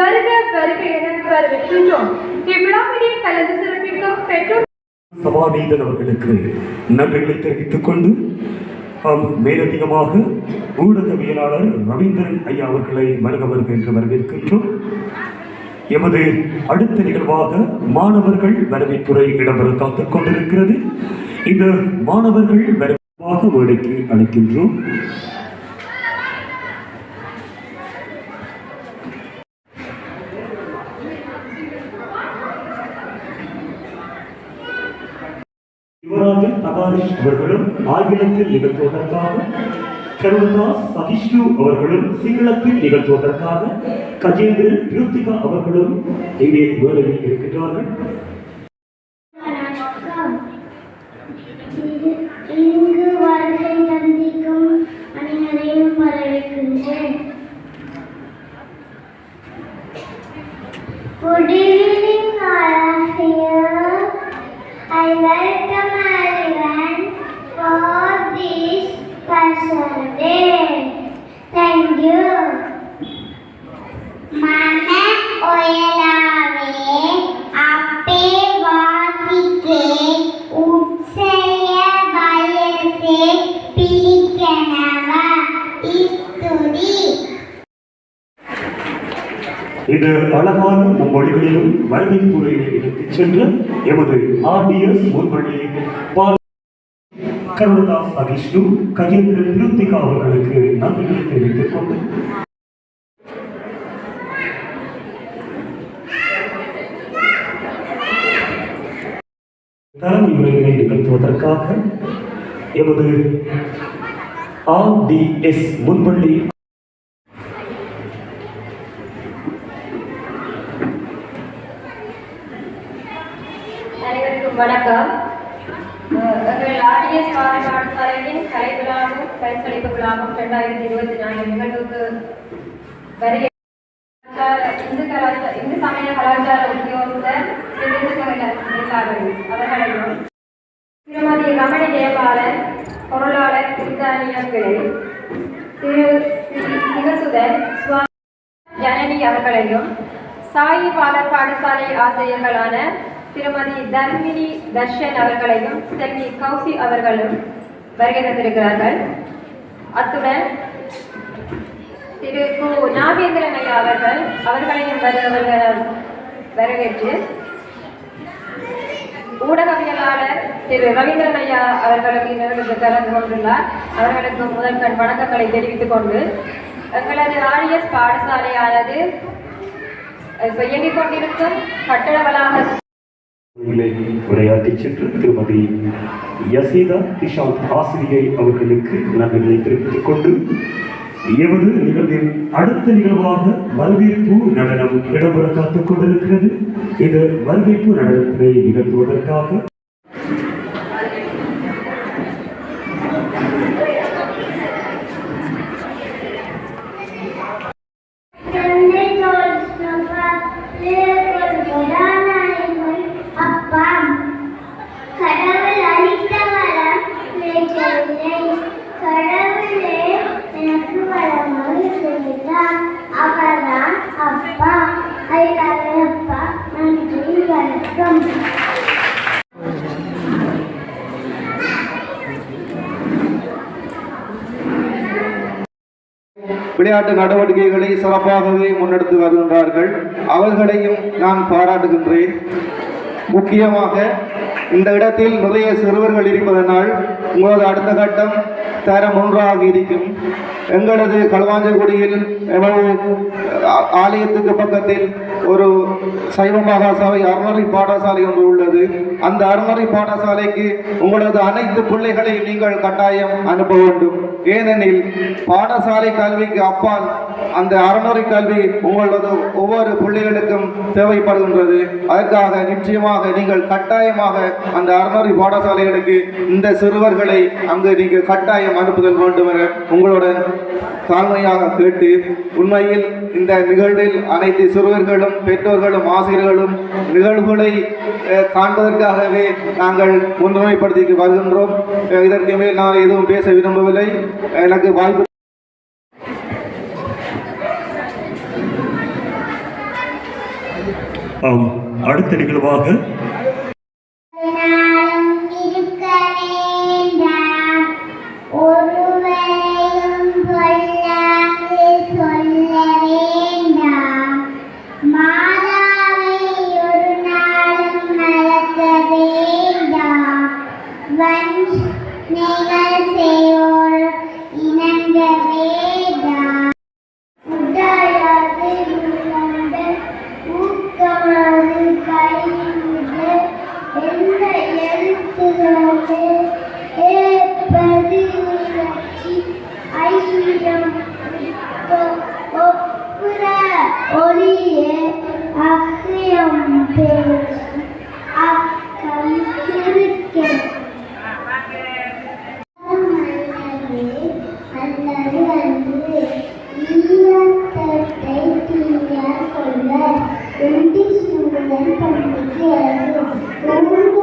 வருக வருக என வரவேற்கின்றோம் இவ்விழாவிலே கலந்து சிறப்பிக்கும் பெற்றோர் சபாநீதன் அவர்களுக்கு நன்றிகளை தெரிவித்துக் கொண்டு மேலதிகமாக ஊடகவியலாளர் ரவீந்திரன் ஐயா அவர்களை வருக வருக என்று வரவேற்கின்றோம். எமது அடுத்த நிகழ்வாக மாணவர்கள் வரவேற்புரை இடம்பெற காத்துக் கொண்டிருக்கிறது. இந்த மாணவர்கள் வரவேற்பாக வேலைக்கு அழைக்கின்றோம். யுவராஜன் தபாரிஷ் அவர்களும் ஆங்கிலத்தில் நிகழ்த்துவதற்காக கருணதாஸ் சகிஷ்ணு அவர்களும் சிங்களத்தில் நிகழ்த்துவதற்காக கஜேந்திரன் கிருத்திகா அவர்களும் இங்கே வேலையில் இருக்கின்றார்கள் இங்கு வருகை தந்திக்கும் அனைவரையும் வரவேற்கின்றேன் Good evening. I like ഒരു മന இது அழகான நம் மொழிகளிலும் வருகைத்துறையை எடுத்துச் சென்று எமது ஆர்டிஎஸ் முன்வழி கருணதாஸ் அகிஷ்ணு கஜேந்திர திருத்திகா அவர்களுக்கு நன்றி. தரம் உரைகளை நிகழ்த்துவதற்காக எமது ஆர்டிஎஸ் முன்பள்ளி அனைவருக்கும் வணக்கம். எங்கள் ஆர்டிஎஸ் பாறை பாடசாலையின் கலை விழாவும் பரிசளிப்பு விழாவும் இரண்டாயிரத்தி இருபத்தி நான்கு நிகழ்வுக்கு வருகை இந்து கலாச்சார இந்து சமய கலாச்சார உத்தியோகத்தை திரு இந்து சமய அவர்களையும் திருமதி ரமணி ஜெயபாலன் பொருளாளர் பிரித்தானிய திரு சிவசுதன் சுவாமி ஜனனி அவர்களையும் சாயி பாலர் பாடசாலை ஆசிரியர்களான திருமதி தர்மினி தர்ஷன் அவர்களையும் செல்வி கௌசி அவர்களும் வருகை தந்திருக்கிறார்கள். அத்துடன் திரு கு. நாகேந்திரன் ஐயா அவர்கள் அவர்களையும் வருகிறவர்கள் வரவேற்று. ஊடகவியலாளர் திரு ரவீந்திரன் ஐயா அவர்களுக்கு நிகழ்வுக்கு கலந்து கொண்டுள்ளார். அவர்களுக்கு முதல் கண் வணக்கங்களை தெரிவித்துக் கொண்டு எங்களது ஆரியஸ் பாடசாலையானது இப்ப இயங்கிக் கொண்டிருக்கும் கட்டட வளாக இதிலே உரையாற்றிச் சென்று திருமதி யசீதா திஷாந்த் ஆசிரியை அவர்களுக்கு நன்றிகளை தெரிவித்துக் கொண்டு எமது நிகழ்வின் அடுத்த நிகழ்வாக வரவேற்பு நடனம் இடம்பெற காத்துக் கொண்டிருக்கிறது. இந்த வரவேற்பு நடனத்தை நிகழ்த்துவதற்காக விளையாட்டு நடவடிக்கைகளை சிறப்பாகவே முன்னெடுத்து வருகின்றார்கள். அவர்களையும் நான் பாராட்டுகின்றேன். முக்கியமாக இந்த இடத்தில் நிறைய சிறுவர்கள் இருப்பதனால் உங்களது அடுத்த கட்டம் தரம் ஒன்றாக இருக்கும். எங்களது களுவாஞ்சகுடியில் எவ்வளவு ஆலயத்துக்கு பக்கத்தில் ஒரு சைவ மகாசபை அறநெறி பாடசாலை ஒன்று உள்ளது. அந்த அறநெறி பாடசாலைக்கு உங்களது அனைத்து பிள்ளைகளையும் நீங்கள் கட்டாயம் அனுப்ப வேண்டும். ஏனெனில் பாடசாலை கல்விக்கு அப்பால் அந்த அறநெறி கல்வி உங்களது ஒவ்வொரு பிள்ளைகளுக்கும் தேவைப்படுகின்றது. அதற்காக நிச்சயமாக நீங்கள் கட்டாயமாக அந்த அறநெறி பாடசாலைகளுக்கு இந்த சிறுவர்களை அங்கு நீங்கள் கட்டாயம் அனுப்புதல் வேண்டும் என உங்களுடன் தாழ்மையாக கேட்டு உண்மையில் இந்த நிகழ்வில் அனைத்து சிறுவர்களும் பெற்றோர்களும் ஆசிரியர்களும் நிகழ்வுகளை காண்பதற்காகவே நாங்கள் ஒன்றுமைப்படுத்தி வருகின்றோம். இதற்கு மேல் நான் எதுவும் பேச விரும்பவில்லை. எனக்கு வாய்ப்பு அடுத்த நிகழ்வாக 动作，动作